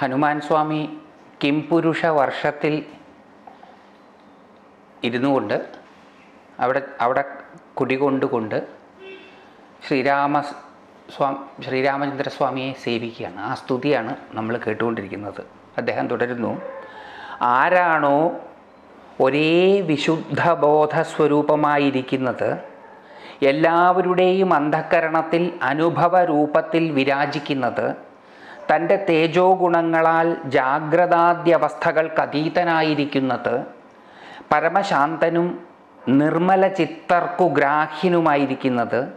ഹനുമാൻ സ്വാമി കിംപുരുഷ വർഷത്തിൽ ഇരുന്നു കൊണ്ട് അവിടെ അവിടെ കുടികൊണ്ടുകൊണ്ട് ശ്രീരാമ സ്വാമി ശ്രീരാമചന്ദ്രസ്വാമിയെ സേവിക്കുകയാണ്. ആ സ്തുതിയാണ് നമ്മൾ കേട്ടുകൊണ്ടിരിക്കുന്നത്. അദ്ദേഹം തുടരുന്നു. ആരാണോ ഒരേ വിശുദ്ധ ബോധസ്വരൂപമായിരിക്കുന്നത് എല്ലാവരുടെയും അന്ധക്കരണത്തിൽ അനുഭവ രൂപത്തിൽ വിരാജിക്കുന്നത് തന്റെ തേജോ ഗുണങ്ങളാൽ ജാഗ്രതാദ്യവസ്ഥകൾക്ക് അതീതനായിരിക്കുന്നത് പരമശാന്തനും നിർമ്മല ചിത്തർക്കു ഗ്രാഹ്യനുമായിരിക്കുന്നത്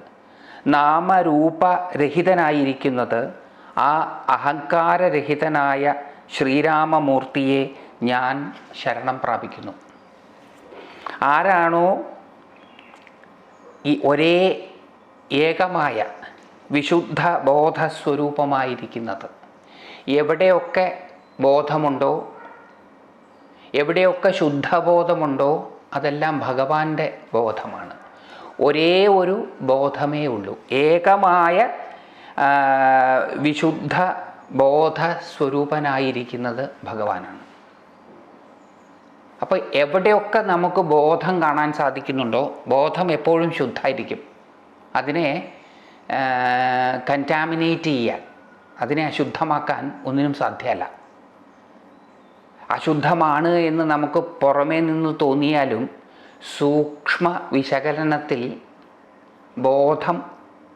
നാമരൂപരഹിതനായിരിക്കുന്നത് ആ അഹങ്കാരരഹിതനായ ശ്രീരാമമൂർത്തിയെ ഞാൻ ശരണം പ്രാപിക്കുന്നു. ആരാണോ ഈ ഒരേ ഏകമായ വിശുദ്ധ ബോധസ്വരൂപമായിരിക്കുന്നത് എവിടെയൊക്കെ ബോധമുണ്ടോ എവിടെയൊക്കെ ശുദ്ധബോധമുണ്ടോ അതെല്ലാം ഭഗവാന്റെ ബോധമാണ്. ഒരേ ഒരു ബോധമേ ഉള്ളൂ. ഏകമായ വിശുദ്ധ ബോധസ്വരൂപനായിരിക്കുന്നത് ഭഗവാനാണ്. അപ്പോൾ എവിടെയൊക്കെ നമുക്ക് ബോധം കാണാൻ സാധിക്കുന്നുണ്ടോ ബോധം എപ്പോഴും ശുദ്ധമായിരിക്കും അതിനെ കണ്ടാമിനേറ്റ് ചെയ്യാൻ അതിനെ അശുദ്ധമാക്കാൻ ഒന്നിനും സാധ്യമല്ല. അശുദ്ധമാണ് എന്ന് നമുക്ക് പുറമേ നിന്ന് തോന്നിയാലും സൂക്ഷ്മ വിശകലനത്തിൽ ബോധം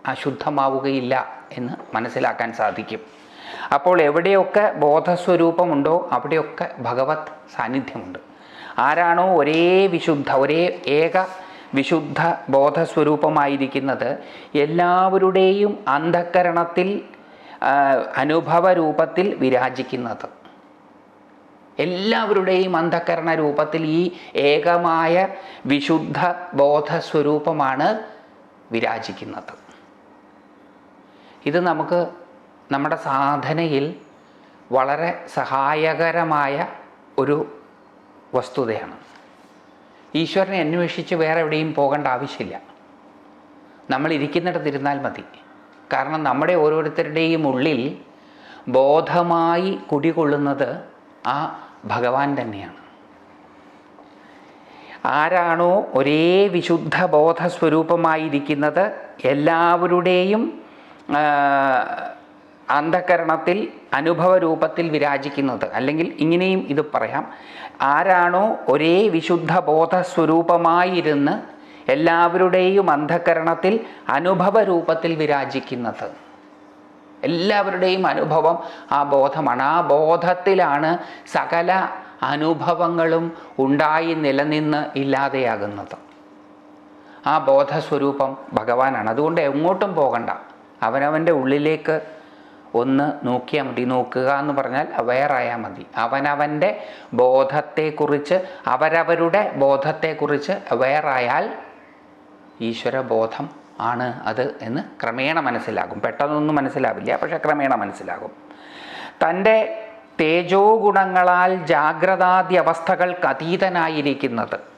അശുദ്ധമാവുകയില്ല എന്ന് മനസ്സിലാക്കാൻ സാധിക്കും. അപ്പോൾ എവിടെയൊക്കെ ബോധസ്വരൂപമുണ്ടോ അവിടെയൊക്കെ ഭഗവത് സാന്നിധ്യമുണ്ട്. ആരാണോ ഒരേ വിശുദ്ധ ഒരേ ഏക വിശുദ്ധ ബോധസ്വരൂപമായിരിക്കുന്നത് എല്ലാവരുടെയും അന്ധക്കരണത്തിൽ അനുഭവ രൂപത്തിൽ വിരാജിക്കുന്നത്. എല്ലാവരുടെയും അന്ധകരണ രൂപത്തിൽ ഈ ഏകമായ വിശുദ്ധ ബോധസ്വരൂപമാണ് വിരാജിക്കുന്നത്. ഇത് നമുക്ക് നമ്മുടെ സാധനയിൽ വളരെ സഹായകരമായ ഒരു വസ്തുതയാണ്. ഈശ്വരനെ അന്വേഷിച്ച് വേറെ എവിടെയും പോകേണ്ട ആവശ്യമില്ല. നമ്മൾ ഇരിക്കുന്നിടത്തിരുന്നാൽ മതി. കാരണം നമ്മുടെ ഓരോരുത്തരുടെയും ഉള്ളിൽ ബോധമായി കുടികൊള്ളുന്നത് ആ ഭഗവാൻ തന്നെയാണ്. ആരാണോ ഒരേ വിശുദ്ധ ബോധസ്വരൂപമായിരിക്കുന്നത് എല്ലാവരുടെയും അന്ധകരണത്തിൽ അനുഭവ രൂപത്തിൽ വിരാജിക്കുന്നത്. അല്ലെങ്കിൽ ഇങ്ങനെയും ഇത് പറയാം. ആരാണോ ഒരേ വിശുദ്ധ ബോധസ്വരൂപമായിരുന്ന് എല്ലാവരുടെയും അന്ധകരണത്തിൽ അനുഭവ രൂപത്തിൽ വിരാജിക്കുന്നത്. എല്ലാവരുടെയും അനുഭവം ആ ബോധമാണ്. ആ ബോധത്തിലാണ് സകല അനുഭവങ്ങളും ഉണ്ടായി നിലനിന്ന് ഇല്ലാതെയാകുന്നത്. ആ ബോധസ്വരൂപം ഭഗവാനാണ്. അതുകൊണ്ട് എങ്ങോട്ടും പോകണ്ട. അവനവന്റെ ഉള്ളിലേക്ക് ഒന്ന് നോക്കിയാൽ മതി. നോക്കുക എന്ന് പറഞ്ഞാൽ അവെയറായാൽ മതി. അവനവന്റെ ബോധത്തെക്കുറിച്ച് അവരവരുടെ ബോധത്തെക്കുറിച്ച് അവെയറായാൽ ഈശ്വരബോധം ആണ് അത് എന്ന് ക്രമേണ മനസ്സിലാകും. പെട്ടെന്നൊന്നും മനസ്സിലാവില്ല പക്ഷെ ക്രമേണ മനസ്സിലാകും. തന്റെ തേജോ ഗുണങ്ങളാൽ ജാഗ്രതാദി അവസ്ഥകൾക്ക് അതീതനായിരിക്കുന്നത്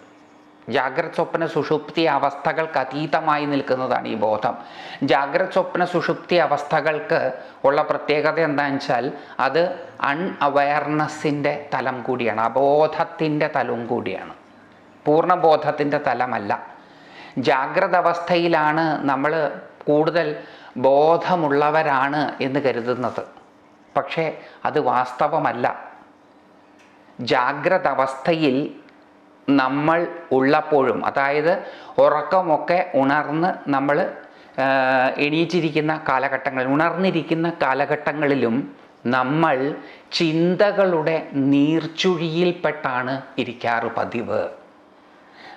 ജാഗ്രത് സ്വപ്ന സുഷുപ്തി അവസ്ഥകൾക്ക് അതീതമായി നിൽക്കുന്നതാണ് ഈ ബോധം. ജാഗ്രത് സ്വപ്ന സുഷുപ്തി അവസ്ഥകൾക്ക് ഉള്ള പ്രത്യേകത എന്താണെന്ന് വെച്ചാൽ അത് അൺ അവയർനെസ്സിന്റെ തലം കൂടിയാണ് അബോധത്തിന്റെ തലവും കൂടിയാണ്. പൂർണബോധത്തിന്റെ തലമല്ല. ജാഗ്രത അവസ്ഥയിലാണ് നമ്മൾ കൂടുതൽ ബോധമുള്ളവരാണ് എന്ന് കരുതുന്നത്. പക്ഷേ അത് വാസ്തവമല്ല. ജാഗ്രത അവസ്ഥയിൽ നമ്മൾ ഉള്ളപ്പോഴും അതായത് ഉറക്കമൊക്കെ ഉണർന്ന് നമ്മൾ എണീറ്റിരിക്കുന്ന കാലഘട്ടങ്ങളിൽ ഉണർന്നിരിക്കുന്ന കാലഘട്ടങ്ങളിലും നമ്മൾ ചിന്തകളുടെ നീർച്ചുഴിയിൽപ്പെട്ടാണ് ഇരിക്കാറ് പതിവ്.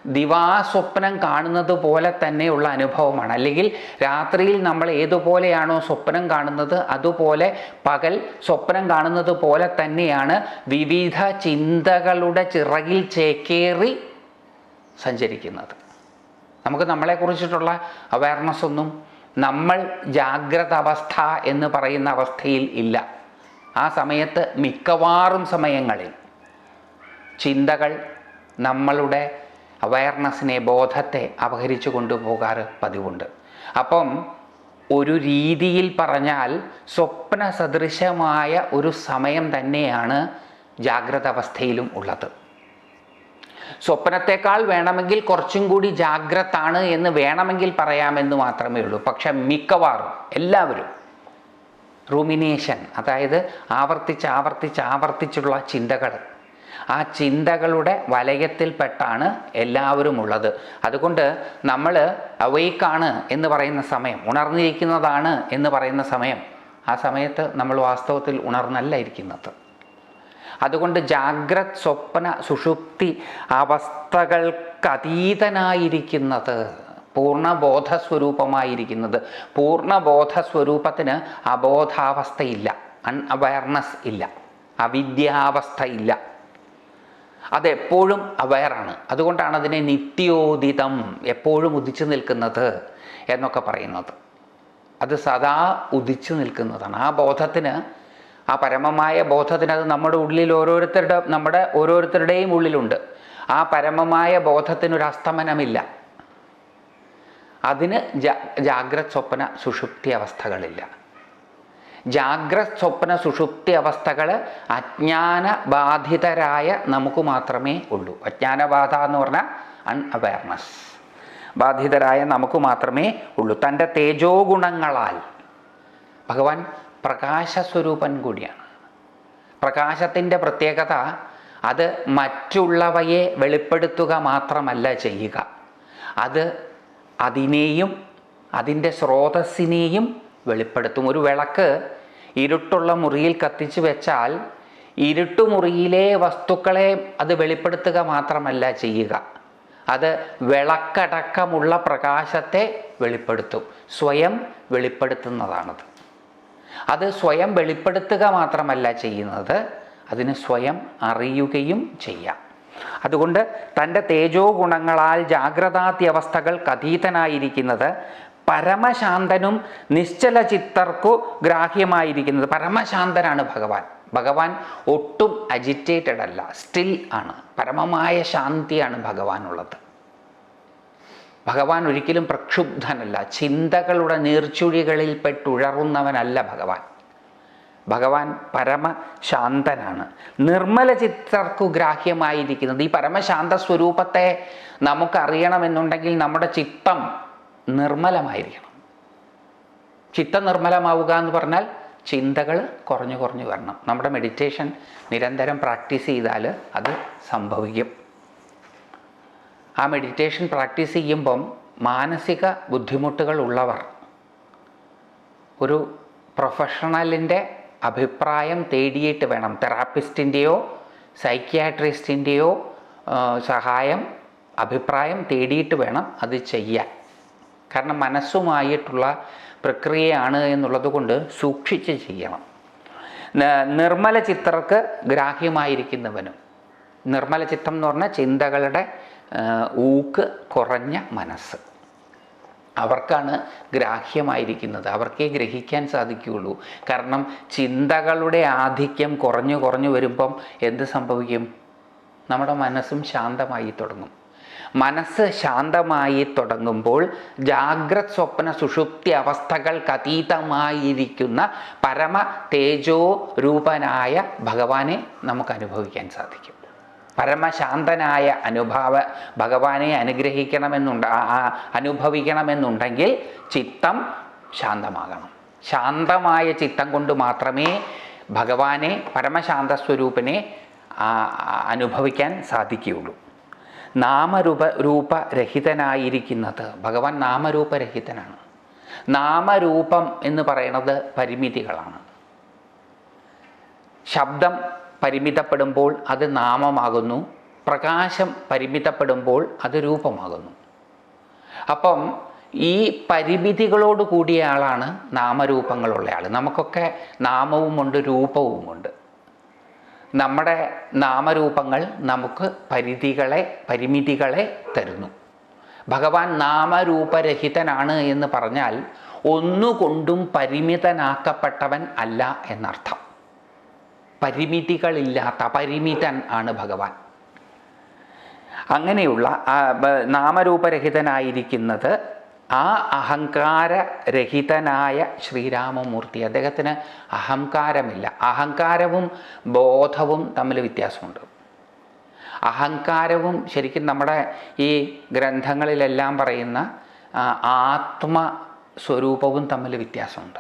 ദിവാസ്വപ്നം കാണുന്നത് പോലെ തന്നെയുള്ള അനുഭവമാണ്. അല്ലെങ്കിൽ രാത്രിയിൽ നമ്മൾ ഏതുപോലെയാണോ സ്വപ്നം കാണുന്നത് അതുപോലെ പകൽ സ്വപ്നം കാണുന്നത് പോലെ തന്നെയാണ് വിവിധ ചിന്തകളുടെ ചിറകിൽ ചേക്കേറി സഞ്ചരിക്കുന്നത്. നമുക്ക് നമ്മളെക്കുറിച്ചിട്ടുള്ള അവയർനെസ് ഒന്നും നമ്മൾ ജാഗ്രത അവസ്ഥ എന്ന് പറയുന്ന അവസ്ഥയിൽ ഇല്ല. ആ സമയത്ത് മിക്കവാറും സമയങ്ങളിൽ ചിന്തകൾ നമ്മളുടെ അവയർനെസ്സിനെ ബോധത്തെ അപഹരിച്ചു കൊണ്ടുപോകാറ് പതിവുണ്ട്. അപ്പം ഒരു രീതിയിൽ പറഞ്ഞാൽ സ്വപ്ന സദൃശമായ ഒരു സമയം തന്നെയാണ് ജാഗ്രത അവസ്ഥയിലും ഉള്ളത്. സ്വപ്നത്തെക്കാൾ വേണമെങ്കിൽ കുറച്ചും കൂടി ജാഗ്രതാണ് എന്ന് വേണമെങ്കിൽ പറയാമെന്ന് മാത്രമേ ഉള്ളൂ. പക്ഷെ മിക്കവാറും എല്ലാവരും റൂമിനേഷൻ അതായത് ആവർത്തിച്ച് ആവർത്തിച്ച് ആവർത്തിച്ചുള്ള ചിന്തകൾ ആ ചിന്തകളുടെ വലയത്തിൽപ്പെട്ടാണ് എല്ലാവരും ഉള്ളത് അതുകൊണ്ട് നമ്മൾ അവയ്ക്കാണ് എന്ന് പറയുന്ന സമയം ഉണർന്നിരിക്കുന്നതാണ് എന്ന് പറയുന്ന സമയം ആ സമയത്ത് നമ്മൾ വാസ്തവത്തിൽ ഉണർന്നല്ല ഇരിക്കുന്നത്. അതുകൊണ്ട് ജാഗ്രത് സ്വപ്ന സുഷുപ്തി അവസ്ഥകൾക്കതീതനായിരിക്കുന്നത് പൂർണബോധസ്വരൂപമായിരിക്കുന്നത് പൂർണബോധ സ്വരൂപമായിരിക്കുന്നത് പൂർണബോധ സ്വരൂപത്തിന് അബോധാവസ്ഥയില്ല അൺഅവയർനെസ് ഇല്ല അവിദ്യാവസ്ഥ ഇല്ല അതെപ്പോഴും അവയറാണ്. അതുകൊണ്ടാണ് അതിനെ നിത്യോദിതം എപ്പോഴും ഉദിച്ചു നിൽക്കുന്നത് എന്നൊക്കെ പറയുന്നത്. അത് സദാ ഉദിച്ചു നിൽക്കുന്നതാണ്. ആ ബോധത്തിന് ആ പരമമായ ബോധത്തിന് അത് നമ്മുടെ ഉള്ളിൽ ഓരോരുത്തരുടെ നമ്മുടെ ഓരോരുത്തരുടെയും ഉള്ളിലുണ്ട്. ആ പരമമായ ബോധത്തിനൊരു അസ്തമനമില്ല. അതിന് ജാഗ്രത് സ്വപ്ന സുഷുപ്തി അവസ്ഥകളില്ല. ജാഗ്രത് സ്വപ്ന സുഷുപ്തി അവസ്ഥകൾ അജ്ഞാനബാധിതരായ നമുക്ക് മാത്രമേ ഉള്ളൂ. അജ്ഞാനബാധ എന്ന് പറഞ്ഞാൽ അൺഅവയർനെസ് ബാധിതരായ നമുക്ക് മാത്രമേ ഉള്ളൂ. തന്റെ തേജോ ഗുണങ്ങളാൽ ഭഗവാൻ പ്രകാശസ്വരൂപൻ കൂടിയാണ്. പ്രകാശത്തിന്റെ പ്രത്യേകത അത് മറ്റുള്ളവയെ വെളിപ്പെടുത്തുക മാത്രമല്ല ചെയ്യുക. അത് അതിനെയും അതിന്റെ സ്രോതസ്സിനെയും വെളിപ്പെടുത്തും. ഒരു വിളക്ക് ഇരുട്ടുള്ള മുറിയിൽ കത്തിച്ചു വെച്ചാൽ ഇരുട്ടുമുറിയിലെ വസ്തുക്കളെ അത് വെളിപ്പെടുത്തുക മാത്രമല്ല ചെയ്യുക. അത് വിളക്കടക്കമുള്ള പ്രകാശത്തെ വെളിപ്പെടുത്തും. സ്വയം വെളിപ്പെടുത്തുന്നതാണത്. അത് സ്വയം വെളിപ്പെടുത്തുക മാത്രമല്ല ചെയ്യുന്നത്. അതിന് സ്വയം അറിയുകയും ചെയ്യാം. അതുകൊണ്ട് തന്റെ തേജോ ഗുണങ്ങളാൽ ജാഗ്രതാത്യവസ്ഥകൾക്ക് അതീതനായിരിക്കുന്നത് പരമശാന്തനും നിശ്ചല ചിത്തർക്കു ഗ്രാഹ്യമായിരിക്കുന്നത്. പരമശാന്തനാണ് ഭഗവാൻ. ഭഗവാൻ ഒട്ടും അജിറ്റേറ്റഡ് അല്ല സ്റ്റിൽ ആണ്. പരമമായ ശാന്തിയാണ് ഭഗവാനുള്ളത്. ഭഗവാൻ ഒരിക്കലും പ്രക്ഷുബ്ധനല്ല ചിന്തകളുടെ നീർച്ചുഴികളിൽ പെട്ടുഴറുന്നവനല്ല ഭഗവാൻ. ഭഗവാൻ പരമശാന്തനാണ്. നിർമ്മല ചിത്തർക്കു ഗ്രാഹ്യമായിരിക്കുന്നത്. ഈ പരമശാന്ത സ്വരൂപത്തെ നമുക്കറിയണമെന്നുണ്ടെങ്കിൽ നമ്മുടെ ചിത്തം നിർമ്മലമായിരിക്കണം. ചിത്ത നിർമ്മലമാവുക എന്ന് പറഞ്ഞാൽ ചിന്തകൾ കുറഞ്ഞു കുറഞ്ഞു വരണം. നമ്മുടെ മെഡിറ്റേഷൻ നിരന്തരം പ്രാക്ടീസ് ചെയ്താൽ അത് സംഭവിക്കും. ആ മെഡിറ്റേഷൻ പ്രാക്ടീസ് ചെയ്യുമ്പം മാനസിക ബുദ്ധിമുട്ടുകൾ ഉള്ളവർ ഒരു പ്രൊഫഷണലിന്റെ അഭിപ്രായം തേടിയിട്ട് വേണം. തെറാപ്പിസ്റ്റിന്റെയോ സൈക്യാട്രിസ്റ്റിന്റെയോ സഹായം അഭിപ്രായം തേടിയിട്ട് വേണം അത് ചെയ്യാൻ. കാരണം മനസ്സുമായിട്ടുള്ള പ്രക്രിയയാണ് എന്നുള്ളത് കൊണ്ട് സൂക്ഷിച്ച് ചെയ്യണം. നിർമ്മല ചിത്രർക്ക് ഗ്രാഹ്യമായിരിക്കുന്നവനും. നിർമ്മല ചിത്തം എന്ന് പറഞ്ഞാൽ ചിന്തകളുടെ ഊക്ക് കുറഞ്ഞ മനസ്സ്. അവർക്കാണ് ഗ്രാഹ്യമായിരിക്കുന്നത്. അവർക്കേ ഗ്രഹിക്കാൻ സാധിക്കുകയുള്ളൂ. കാരണം ചിന്തകളുടെ ആധിക്യം കുറഞ്ഞു കുറഞ്ഞു വരുമ്പം എന്ത് സംഭവിക്കും? നമ്മുടെ മനസ്സും ശാന്തമായി തുടങ്ങും. മനസ്സ് ശാന്തമായി തുടങ്ങുമ്പോൾ ജാഗ്രത് സ്വപ്ന സുഷുപ്തി അവസ്ഥകൾക്ക് അതീതമായിരിക്കുന്ന പരമ തേജോ രൂപനായ ഭഗവാനെ നമുക്ക് അനുഭവിക്കാൻ സാധിക്കും. പരമശാന്തനായ അനുഭാവ ഭഗവാനെ അനുഗ്രഹിക്കണമെന്നുണ്ട് അനുഭവിക്കണമെന്നുണ്ടെങ്കിൽ ചിത്തം ശാന്തമാകണം. ശാന്തമായ ചിത്തം കൊണ്ട് മാത്രമേ ഭഗവാനെ പരമശാന്ത സ്വരൂപിനെ അനുഭവിക്കാൻ സാധിക്കുകയുള്ളൂ. നാമരൂപ രൂപരഹിതനായിരിക്കുന്നത്. ഭഗവാൻ നാമരൂപരഹിതനാണ്. നാമരൂപം എന്ന് പറയുന്നത് പരിമിതികളാണ്. ശബ്ദം പരിമിതപ്പെടുമ്പോൾ അത് നാമമാകുന്നു. പ്രകാശം പരിമിതപ്പെടുമ്പോൾ അത് രൂപമാകുന്നു. അപ്പം ഈ പരിമിതികളോട് കൂടിയ ആളാണ് നാമരൂപങ്ങളുള്ള ആൾ നമുക്കൊക്കെ നാമവുമുണ്ട് രൂപവുമുണ്ട്. നമ്മുടെ നാമരൂപങ്ങൾ നമുക്ക് പരിധികളെ പരിമിതികളെ തരുന്നു. ഭഗവാൻ നാമരൂപരഹിതനാണ് എന്ന് പറഞ്ഞാൽ ഒന്നുകൊണ്ടും പരിമിതനാക്കപ്പെട്ടവൻ അല്ല എന്നർത്ഥം. പരിമിതികളില്ലാത്ത പരിമിതൻ ആണ് ഭഗവാൻ. അങ്ങനെയുള്ള നാമരൂപരഹിതനായിരിക്കുന്നത് ആ അഹങ്കാരരഹിതനായ ശ്രീരാമമൂർത്തി. അദ്ദേഹത്തിന് അഹങ്കാരമില്ല. അഹങ്കാരവും ബോധവും തമ്മിൽ വ്യത്യാസമുണ്ട്. അഹങ്കാരവും ശരിക്കും നമ്മുടെ ഈ ഗ്രന്ഥങ്ങളിലെല്ലാം പറയുന്ന ആത്മ സ്വരൂപവും തമ്മിൽ വ്യത്യാസമുണ്ട്.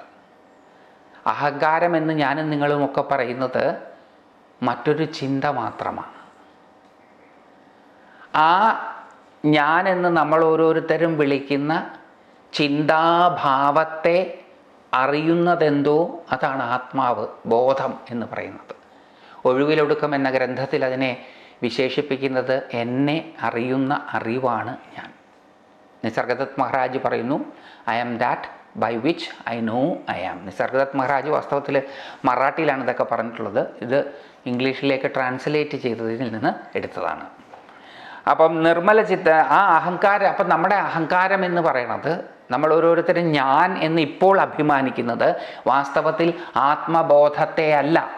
അഹങ്കാരം എന്ന് ഞാനും നിങ്ങളുമൊക്കെ പറയുന്നത് മറ്റൊരു ചിന്ത മാത്രമാണ്. ആ ഞാനെന്ന് നമ്മൾ ഓരോരുത്തരും വിളിക്കുന്ന ചിന്താഭാവത്തെ അറിയുന്നതെന്തോ അതാണ് ആത്മാവ് ബോധം എന്ന് പറയുന്നത്. ഒഴിവിലൊടുക്കം എന്ന ഗ്രന്ഥത്തിൽ അതിനെ വിശേഷിപ്പിക്കുന്നത് എന്നെ അറിയുന്ന അറിവാണ് ഞാൻ. നിസർഗദത്ത് മഹാരാജ് പറയുന്നു I am that by which I know I am Nisargadatta Maharaj വാസ്തവത്തിൽ മറാഠിയിലാണ് ഇതൊക്കെ പറഞ്ഞിട്ടുള്ളത്. ഇത് ഇംഗ്ലീഷിലേക്ക് ട്രാൻസ്ലേറ്റ് ചെയ്തതിൽ നിന്ന് എടുത്തതാണ്. അപ്പം നിർമ്മല ചിത്ത ആ അഹങ്കാരം അപ്പം നമ്മുടെ അഹങ്കാരം എന്ന് പറയണത് നമ്മൾ ഓരോരുത്തരും ഞാൻ എന്ന് ഇപ്പോൾ അഭിമാനിക്കുന്നത് വാസ്തവത്തിൽ ആത്മബോധത്തെ അല്ല.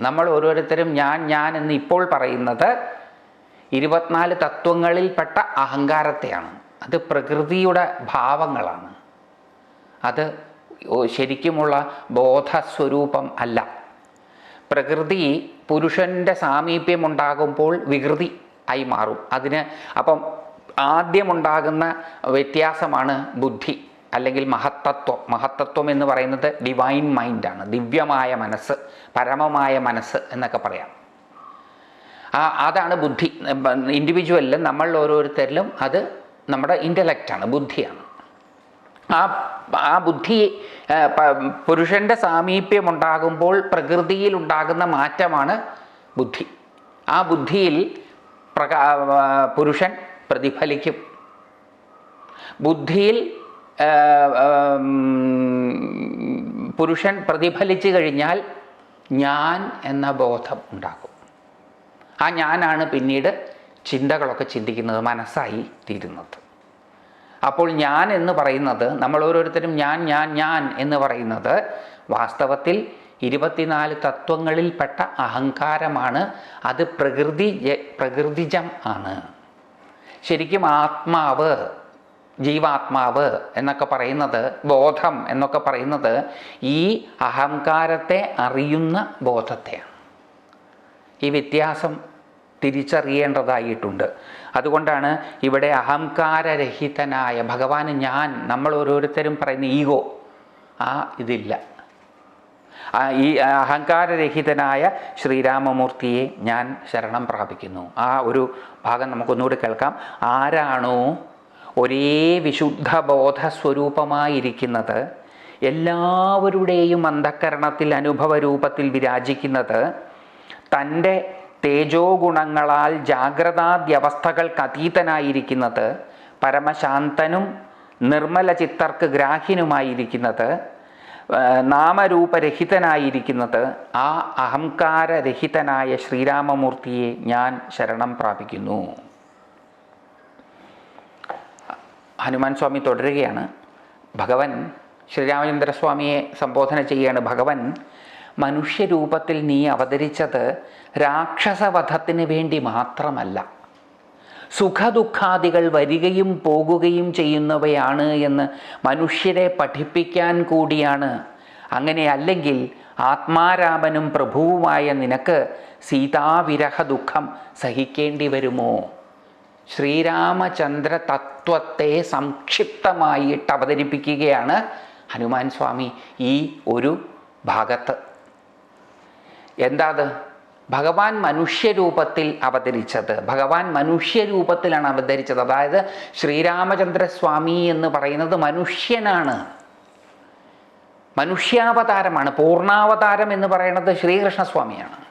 നമ്മൾ ഓരോരുത്തരും ഞാൻ ഞാൻ എന്ന് ഇപ്പോൾ പറയുന്നത് ഇരുപത്തിനാല് തത്വങ്ങളിൽപ്പെട്ട അഹങ്കാരത്തെയാണ്. അത് പ്രകൃതിയുടെ ഭാവങ്ങളാണ്. അത് ശരിക്കുമുള്ള ബോധസ്വരൂപം അല്ല. പ്രകൃതി പുരുഷന്റെ സാമീപ്യമുണ്ടാകുമ്പോൾ വികൃതി ആയി മാറും. അതിന് അപ്പം ആദ്യമുണ്ടാകുന്ന വ്യത്യാസമാണ് ബുദ്ധി അല്ലെങ്കിൽ മഹത്തത്വം. മഹത്തത്വം എന്ന് പറയുന്നത് ഡിവൈൻ മൈൻഡാണ് ദിവ്യമായ മനസ്സ് പരമമായ മനസ്സ് എന്നൊക്കെ പറയാം. ആ അതാണ് ബുദ്ധി. ഇൻഡിവിജ്വലിലും നമ്മൾ ഓരോരുത്തരിലും അത് നമ്മുടെ ഇന്റലക്റ്റാണ് ബുദ്ധിയാണ്. ആ ആ ബുദ്ധി പുരുഷന്റെ സാമീപ്യം ഉണ്ടാകുമ്പോൾ പ്രകൃതിയിൽ ഉണ്ടാകുന്ന മാറ്റമാണ് ബുദ്ധി. ആ ബുദ്ധിയിൽ പ്രകാ പുരുഷൻ പ്രതിഫലിക്കും. ബുദ്ധിയിൽ പുരുഷൻ പ്രതിഫലിച്ചു കഴിഞ്ഞാൽ ഞാൻ എന്ന ബോധം ഉണ്ടാകും. ആ ഞാനാണ് പിന്നീട് ചിന്തകളൊക്കെ ചിന്തിക്കുന്നത് മനസ്സായി തീരുന്നത്. അപ്പോൾ ഞാൻ എന്ന് പറയുന്നത് നമ്മൾ ഓരോരുത്തരും ഞാൻ ഞാൻ ഞാൻ എന്ന് പറയുന്നത് വാസ്തവത്തിൽ ഇരുപത്തിനാല് തത്വങ്ങളിൽപ്പെട്ട അഹങ്കാരമാണ്. അത് പ്രകൃതി പ്രകൃതിജം ആണ്. ശരിക്കും ആത്മാവ് ജീവാത്മാവ് എന്നൊക്കെ പറയുന്നത് ബോധം എന്നൊക്കെ പറയുന്നത് ഈ അഹങ്കാരത്തെ അറിയുന്ന ബോധത്തെയാണ്. ഈ വ്യത്യാസം തിരിച്ചറിയേണ്ടതായിട്ടുണ്ട്. അതുകൊണ്ടാണ് ഇവിടെ അഹങ്കാരരഹിതനായ ഭഗവാൻ ഞാൻ നമ്മൾ ഓരോരുത്തരും പറയുന്ന ഈഗോ ആ ഇതില്ല. ഈ അഹങ്കാരരഹിതനായ ശ്രീരാമമൂർത്തിയെ ഞാൻ ശരണം പ്രാപിക്കുന്നു. ആ ഒരു ഭാഗം നമുക്കൊന്നുകൂടി കേൾക്കാം. ആരാണോ ഒരേ വിശുദ്ധ ബോധ സ്വരൂപമായിരിക്കുന്നത് എല്ലാവരുടെയും അന്ധക്കരണത്തിൽ അനുഭവ രൂപത്തിൽ വിരാജിക്കുന്നത് തന്റെ തേജോ ഗുണങ്ങളാൽ ജാഗ്രതാദ്യവസ്ഥകൾക്ക് അതീതനായിരിക്കുന്നത് പരമശാന്തനും നിർമ്മല ചിത്തർക്ക് ഗ്രാഹ്യനുമായിരിക്കുന്നത് നാമരൂപരഹിതനായിരിക്കുന്നത് ആ അഹങ്കാരരഹിതനായ ശ്രീരാമമൂർത്തിയെ ഞാൻ ശരണം പ്രാപിക്കുന്നു. ഹനുമാൻ സ്വാമി തുടരുകയാണ്. ഭഗവൻ ശ്രീരാമചന്ദ്രസ്വാമിയെ സംബോധന ചെയ്യുകയാണ്. ഭഗവൻ മനുഷ്യരൂപത്തിൽ നീ അവതരിച്ചത് രാക്ഷസവധത്തിന് വേണ്ടി മാത്രമല്ല. സുഖദുഃഖാദികൾ വരികയും പോകുകയും ചെയ്യുന്നവയാണ് എന്ന് മനുഷ്യരെ പഠിപ്പിക്കാൻ കൂടിയാണ്. അങ്ങനെ അല്ലെങ്കിൽ ആത്മാരാമനും പ്രഭുവുമായ നിനക്ക് സീതാവിരഹ ദുഃഖം സഹിക്കേണ്ടി വരുമോ? ശ്രീരാമചന്ദ്ര തത്വത്തെ സംക്ഷിപ്തമായിട്ട് അവതരിപ്പിക്കുകയാണ് ഹനുമാൻ സ്വാമി ഈ ഒരു ഭാഗത്ത്. എന്താ അത് ഭഗവാൻ മനുഷ്യരൂപത്തിൽ അവതരിച്ചത്. ഭഗവാൻ മനുഷ്യരൂപത്തിലാണ് അവതരിച്ചത്. അതായത് ശ്രീരാമചന്ദ്രസ്വാമി എന്ന് പറയുന്നത് മനുഷ്യനാണ്. മനുഷ്യാവതാരമാണ്. പൂർണാവതാരം എന്ന് പറയുന്നത് ശ്രീകൃഷ്ണസ്വാമിയാണ്.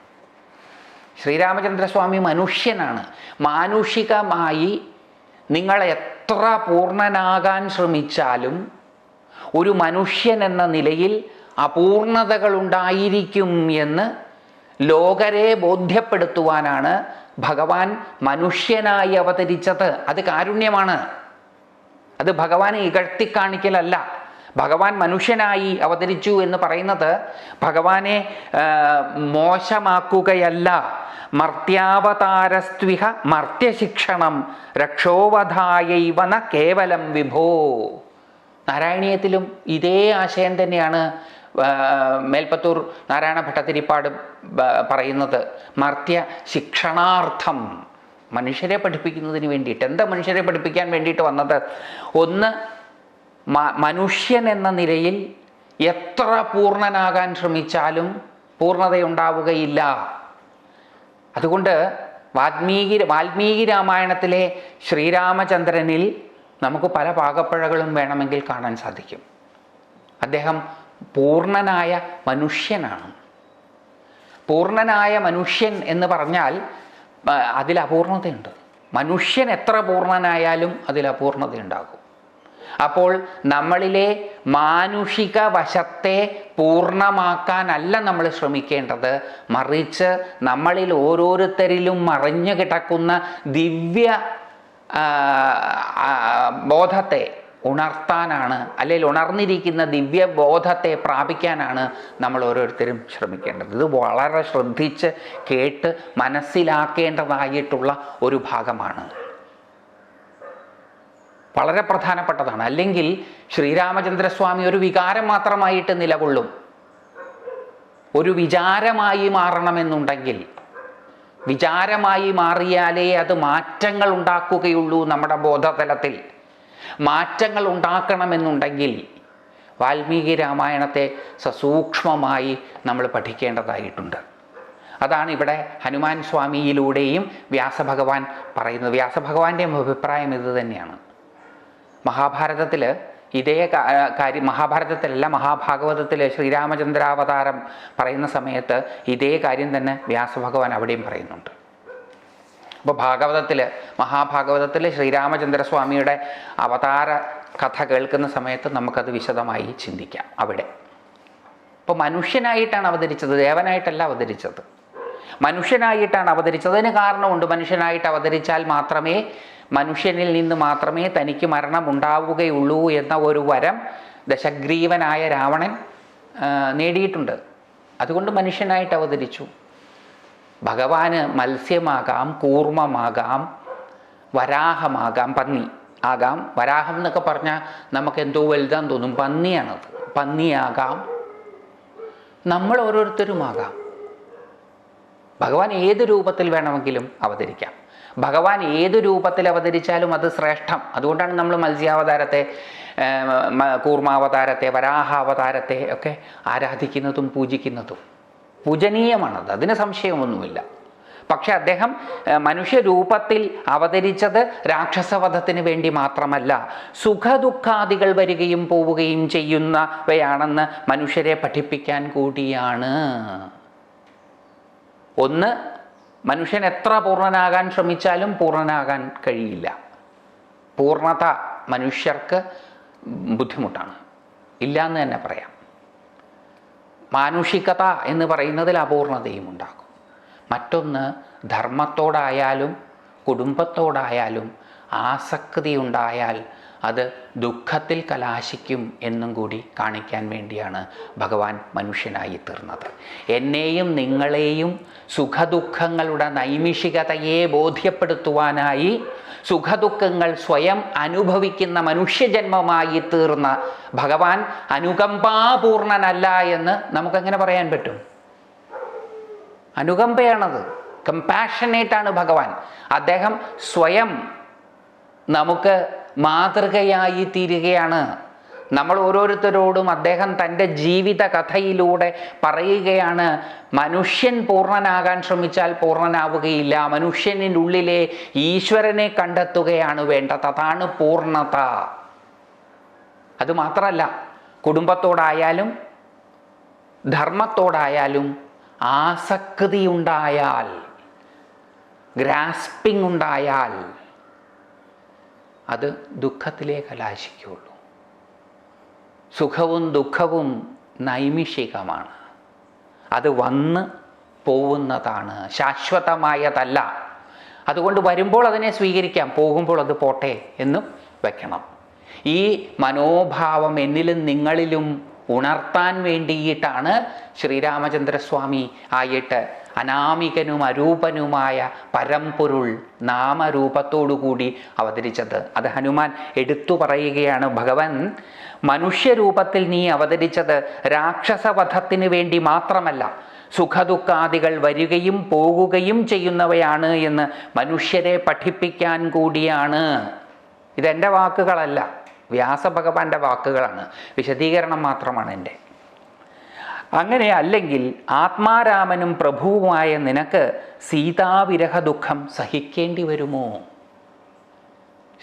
ശ്രീരാമചന്ദ്രസ്വാമി മനുഷ്യനാണ്. മാനുഷികമായി നിങ്ങൾ എത്ര പൂർണനാകാൻ ശ്രമിച്ചാലും ഒരു മനുഷ്യൻ എന്ന നിലയിൽ അപൂർണതകൾ ഉണ്ടായിരിക്കും എന്ന് ലോകരെ ബോധ്യപ്പെടുത്തുവാനാണ് ഭഗവാൻ മനുഷ്യനായി അവതരിച്ചത്. അത് കാരുണ്യമാണ്. അത് ഭഗവാനെ ഇകഴ്ത്തിക്കാണിക്കലല്ല. ഭഗവാൻ മനുഷ്യനായി അവതരിച്ചു എന്ന് പറയുന്നത് ഭഗവാനെ മോശമാക്കുകയല്ല. മർത്യാവതാരസ്ത്വിഹ മർത്യശിക്ഷണം രക്ഷോവധായൈവന കേവലം വിഭോ. നാരായണീയത്തിലും ഇതേ ആശയം തന്നെയാണ്. മേൽപ്പത്തൂർ നാരായണ ഭട്ടതിരിപ്പാട് പറയുന്നത് മർത്യ ശിക്ഷണാർത്ഥം മനുഷ്യരെ പഠിപ്പിക്കുന്നതിന് വേണ്ടിയിട്ട്. എന്താ മനുഷ്യരെ പഠിപ്പിക്കാൻ വേണ്ടിയിട്ട് വന്നത്? ഒന്ന് മനുഷ്യൻ എന്ന നിലയിൽ എത്ര പൂർണനാകാൻ ശ്രമിച്ചാലും പൂർണതയുണ്ടാവുകയില്ല. അതുകൊണ്ട് വാൽമീകി വാൽമീകി രാമായണത്തിലെ ശ്രീരാമചന്ദ്രനിൽ നമുക്ക് പല പാകപ്പഴകളും വേണമെങ്കിൽ കാണാൻ സാധിക്കും. അദ്ദേഹം പൂർണനായ മനുഷ്യനാണ്. പൂർണനായ മനുഷ്യൻ എന്ന് പറഞ്ഞാൽ അതിൽ അപൂർണതയുണ്ട്. മനുഷ്യൻ എത്ര പൂർണനായാലും അതിൽ അപൂർണതയുണ്ടാകും. അപ്പോൾ നമ്മളിലെ മാനുഷിക വശത്തെ പൂർണമാക്കാനല്ല നമ്മൾ ശ്രമിക്കേണ്ടത്. മറിച്ച് നമ്മളിൽ ഓരോരുത്തരിലും മറിഞ്ഞു കിടക്കുന്ന ദിവ്യ ബോധത്തെ ഉണർത്താനാണ് അല്ലെങ്കിൽ ഉണർന്നിരിക്കുന്ന ദിവ്യബോധത്തെ പ്രാപിക്കാനാണ് നമ്മൾ ഓരോരുത്തരും ശ്രമിക്കേണ്ടത്. ഇത് വളരെ ശ്രദ്ധിച്ച് കേട്ട് മനസ്സിലാക്കേണ്ടതായിട്ടുള്ള ഒരു ഭാഗമാണ്. വളരെ പ്രധാനപ്പെട്ടതാണ്. അല്ലെങ്കിൽ ശ്രീരാമചന്ദ്രസ്വാമി ഒരു വികാരം മാത്രമായിട്ട് നിലകൊള്ളും. ഒരു വിചാരമായി മാറണമെന്നുണ്ടെങ്കിൽ വിചാരമായി മാറിയാലേ അത് മാറ്റങ്ങൾ ഉണ്ടാക്കുകയുള്ളൂ നമ്മുടെ ബോധതലത്തിൽ. മാറ്റങ്ങൾ ഉണ്ടാക്കണമെന്നുണ്ടെങ്കിൽ വാൽമീകി രാമായണത്തെ സസൂക്ഷ്മമായി നമ്മൾ പഠിക്കേണ്ടതായിട്ടുണ്ട്. അതാണ് ഇവിടെ ഹനുമാൻ സ്വാമിയിലൂടെയും വ്യാസഭഗവാൻ പറയുന്നത്. വ്യാസഭഗവാന്റെ അഭിപ്രായം ഇത് തന്നെയാണ്. മഹാഭാരതത്തിൽ ഇതേ കാര്യം മഹാഭാരതത്തിലല്ല മഹാഭാഗവതത്തിൽ ശ്രീരാമചന്ദ്രാവതാരം പറയുന്ന സമയത്ത് ഇതേ കാര്യം തന്നെ വ്യാസഭഗവാൻ അവിടെയും പറയുന്നുണ്ട്. അപ്പോൾ ഭാഗവതത്തിൽ മഹാഭാഗവതത്തിൽ ശ്രീരാമചന്ദ്രസ്വാമിയുടെ അവതാര കഥ കേൾക്കുന്ന സമയത്ത് നമുക്കത് വിശദമായി ചിന്തിക്കാം അവിടെ. ഇപ്പോൾ മനുഷ്യനായിട്ടാണ് അവതരിച്ചത് ദേവനായിട്ടല്ല അവതരിച്ചത്. മനുഷ്യനായിട്ടാണ് അവതരിച്ചതിന് കാരണമുണ്ട് മനുഷ്യനായിട്ട് അവതരിച്ചാൽ മാത്രമേ മനുഷ്യനിൽ നിന്ന് മാത്രമേ തനിക്ക് മരണം ഉണ്ടാവുകയുള്ളൂ എന്ന ഒരു വരം ദശഗ്രീവനായ രാവണൻ നേടിയിട്ടുണ്ട്. അതുകൊണ്ട് മനുഷ്യനായിട്ട് അവതരിച്ചു. ഭഗവാന് മത്സ്യമാകാം കൂർമ്മമാകാം വരാഹമാകാം പന്നി ആകാം. വരാഹം എന്നൊക്കെ പറഞ്ഞാൽ നമുക്ക് എന്തോ വലുതാന്ന് തോന്നും. പന്നിയാണത്. പന്നിയാകാം. നമ്മൾ ഓരോരുത്തരുമാകാം. ഭഗവാൻ ഏത് രൂപത്തിൽ വേണമെങ്കിലും അവതരിക്കാം. ഭഗവാൻ ഏത് രൂപത്തിൽ അവതരിച്ചാലും അത് ശ്രേഷ്ഠം. അതുകൊണ്ടാണ് നമ്മൾ മത്സ്യാവതാരത്തെ കൂർമാവതാരത്തെ വരാഹാവതാരത്തെ ഒക്കെ ആരാധിക്കുന്നതും പൂജിക്കുന്നതും. പൂജനീയമാണത്. അതിന് സംശയമൊന്നുമില്ല. പക്ഷെ അദ്ദേഹം മനുഷ്യരൂപത്തിൽ അവതരിച്ചത് രാക്ഷസവധത്തിന് വേണ്ടി മാത്രമല്ല സുഖദുഃഖാദികൾ വരികയും പോവുകയും ചെയ്യുന്നവയാണെന്ന് മനുഷ്യരെ പഠിപ്പിക്കാൻ കൂടിയാണ്. ഒന്ന് മനുഷ്യൻ എത്ര പൂർണനാകാൻ ശ്രമിച്ചാലും പൂർണനാകാൻ കഴിയില്ല. പൂർണത മനുഷ്യർക്ക് ബുദ്ധിമുട്ടാണ്. ഇല്ല എന്ന് തന്നെ പറയാം. മാനുഷികത എന്ന് പറയുന്നതിൽ അപൂർണതയും ഉണ്ടാകും മറ്റൊന്ന് ധർമ്മത്തോടായാലും കുടുംബത്തോടായാലും ആസക്തി ഉണ്ടായാൽ അത് ദുഃഖത്തിൽ കലാശിക്കും എന്നും കൂടി കാണിക്കാൻ വേണ്ടിയാണ് ഭഗവാൻ മനുഷ്യനായി തീർന്നത്. എന്നെയും നിങ്ങളെയും സുഖദുഃഖങ്ങളുടെ നൈമിഷികതയെ ബോധ്യപ്പെടുത്തുവാനായി സുഖദുഃഖങ്ങൾ സ്വയം അനുഭവിക്കുന്ന മനുഷ്യജന്മമായി തീർന്ന ഭഗവാൻ അനുകമ്പാപൂർണനല്ല എന്ന് നമുക്കങ്ങനെ പറയാൻ പറ്റും? അനുകമ്പയാണത്. കമ്പാഷനേറ്റാണ് ഭഗവാൻ. അദ്ദേഹം സ്വയം നമുക്ക് മാതൃകയായി തീരുകയാണ്. നമ്മൾ ഓരോരുത്തരോടും അദ്ദേഹം തന്റെ ജീവിത കഥയിലൂടെ പറയുകയാണ് മനുഷ്യൻ പൂർണനാകാൻ ശ്രമിച്ചാൽ പൂർണനാവുകയില്ല. മനുഷ്യനുള്ളിലെ ഈശ്വരനെ കണ്ടെത്തുകയാണ് വേണ്ടത്. അതാണ് പൂർണത. അതുമാത്രമല്ല കുടുംബത്തോടായാലും ധർമ്മത്തോടായാലും ആസക്തി ഉണ്ടായാൽ ഗ്രാസ്പിംഗ് ഉണ്ടായാൽ അത് ദുഃഖത്തിലേ കലാശിക്കുള്ളൂ സുഖവും ദുഃഖവും നൈമിഷികമാണ്. അത് വന്ന് പോവുന്നതാണ്. ശാശ്വതമായതല്ല. അതുകൊണ്ട് വരുമ്പോൾ അതിനെ സ്വീകരിക്കാം. പോകുമ്പോൾ അത് പോട്ടെ എന്നും വെക്കണം. ഈ മനോഭാവം എന്നിലും നിങ്ങളിലും ഉണർത്താൻ വേണ്ടിയിട്ടാണ് ശ്രീരാമചന്ദ്രസ്വാമി ആയിട്ട് അനാമികനും അരൂപനുമായ പരംപൊരുൾ നാമരൂപത്തോടുകൂടി അവതരിച്ചത്. അത് ഹനുമാൻ എടുത്തു പറയുകയാണ് ഭഗവൻ മനുഷ്യരൂപത്തിൽ നീ അവതരിച്ചത് രാക്ഷസവധത്തിന് വേണ്ടി മാത്രമല്ല സുഖദുഃഖാദികൾ വരികയും പോകുകയും ചെയ്യുന്നവയാണ് എന്ന് മനുഷ്യരെ പഠിപ്പിക്കാൻ കൂടിയാണ്. ഇതെന്റെ വാക്കുകളല്ല വ്യാസഭഗവാന്റെ വാക്കുകളാണ്. വിശദീകരണം മാത്രമാണ് എന്റെ അങ്ങനെ അല്ലെങ്കിൽ ആത്മാരാമനും പ്രഭുവുമായ നിനക്ക് സീതാവിരഹ ദുഃഖം സഹിക്കേണ്ടി വരുമോ?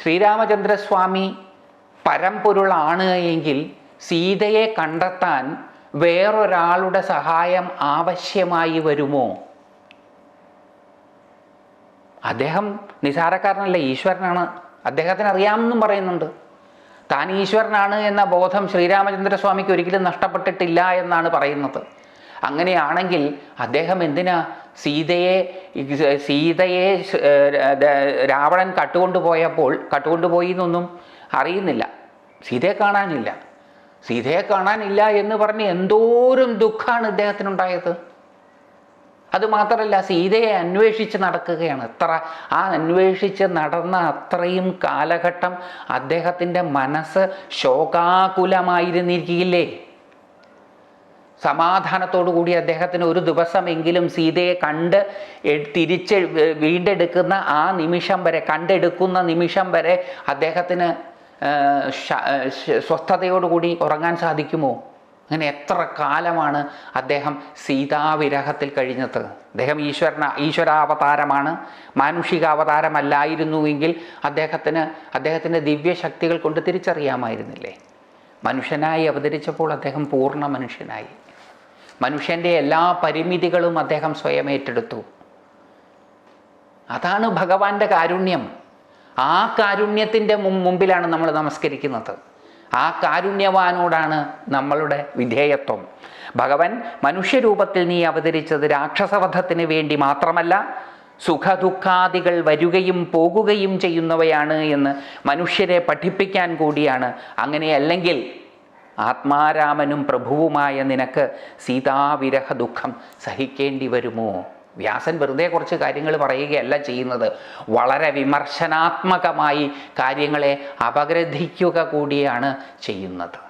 ശ്രീരാമചന്ദ്രസ്വാമി പരമ്പൊരുളാണ് എങ്കിൽ സീതയെ കണ്ടെത്താൻ വേറൊരാളുടെ സഹായം ആവശ്യമായി വരുമോ? അദ്ദേഹം നിസാരക്കാരനല്ല ഈശ്വരനാണ്. അദ്ദേഹത്തിന് അറിയാമെന്നും പറയുന്നുണ്ട്. താൻ ഈശ്വരനാണ് എന്ന ബോധം ശ്രീരാമചന്ദ്രസ്വാമിക്ക് ഒരിക്കലും നഷ്ടപ്പെട്ടിട്ടില്ല എന്നാണ് പറയുന്നത്. അങ്ങനെയാണെങ്കിൽ അദ്ദേഹം എന്തിനാ സീതയെ സീതയെ രാവണൻ കട്ടുകൊണ്ടുപോയപ്പോൾ കട്ടുകൊണ്ടുപോയി എന്നൊന്നും അറിയുന്നില്ല. സീതയെ കാണാനില്ല. സീതയെ കാണാനില്ല എന്ന് പറഞ്ഞ് എന്തോരം ദുഃഖമാണ് ഇദ്ദേഹത്തിനുണ്ടായത്? അതുമാത്രമല്ല സീതയെ അന്വേഷിച്ച് നടക്കുകയാണ്. എത്ര ആ അന്വേഷിച്ച് നടന്ന അത്രയും കാലഘട്ടം അദ്ദേഹത്തിന്റെ മനസ്സ് ശോകാകുലമായിരുന്നിരിക്കില്ലേ സമാധാനത്തോടു കൂടി അദ്ദേഹത്തിന് ഒരു ദിവസമെങ്കിലും സീതയെ കണ്ട് തിരിച്ച് വീണ്ടെടുക്കുന്ന ആ നിമിഷം വരെ കണ്ടെടുക്കുന്ന നിമിഷം വരെ അദ്ദേഹത്തിന് സ്വസ്ഥതയോടുകൂടി ഉറങ്ങാൻ സാധിക്കുമോ? അങ്ങനെ എത്ര കാലമാണ് അദ്ദേഹം സീതാവിരഹത്തിൽ കഴിഞ്ഞത്? അദ്ദേഹം ഈശ്വരന ഈശ്വരാവതാരമാണ്. മാനുഷിക അവതാരമല്ലായിരുന്നുവെങ്കിൽ അദ്ദേഹത്തിന് അദ്ദേഹത്തിന്റെ ദിവ്യശക്തികൾ കൊണ്ട് തിരിച്ചറിയാമായിരുന്നില്ലേ? മനുഷ്യനായി അവതരിച്ചപ്പോൾ അദ്ദേഹം പൂർണ മനുഷ്യനായി. മനുഷ്യന്റെ എല്ലാ പരിമിതികളും അദ്ദേഹം സ്വയം ഏറ്റെടുത്തു. അതാണ് ഭഗവാന്റെ കാരുണ്യം. ആ കാരുണ്യത്തിന്റെ മുമ്പിലാണ് നമ്മൾ നമസ്കരിക്കുന്നത്. ആ കാരുണ്യവാനോടാണ് നമ്മളുടെ വിധേയത്വം. ഭഗവൻ മനുഷ്യരൂപത്തിൽ നീ അവതരിച്ചത് രാക്ഷസവധത്തിന് വേണ്ടി മാത്രമല്ല സുഖദുഃഖാദികൾ വരികയും പോകുകയും ചെയ്യുന്നവയാണ് എന്ന് മനുഷ്യരെ പഠിപ്പിക്കാൻ കൂടിയാണ്. അങ്ങനെയല്ലെങ്കിൽ ആത്മാരാമനും പ്രഭുവുമായ നിനക്ക് സീതാവിരഹ ദുഃഖം സഹിക്കേണ്ടി വരുമോ? വ്യാസൻ വെറുതെ കുറച്ച് കാര്യങ്ങൾ പറയുകയല്ല ചെയ്യുന്നത്. വളരെ വിമർശനാത്മകമായി കാര്യങ്ങളെ അപഗ്രഥിക്കുക കൂടിയാണ് ചെയ്യുന്നത്.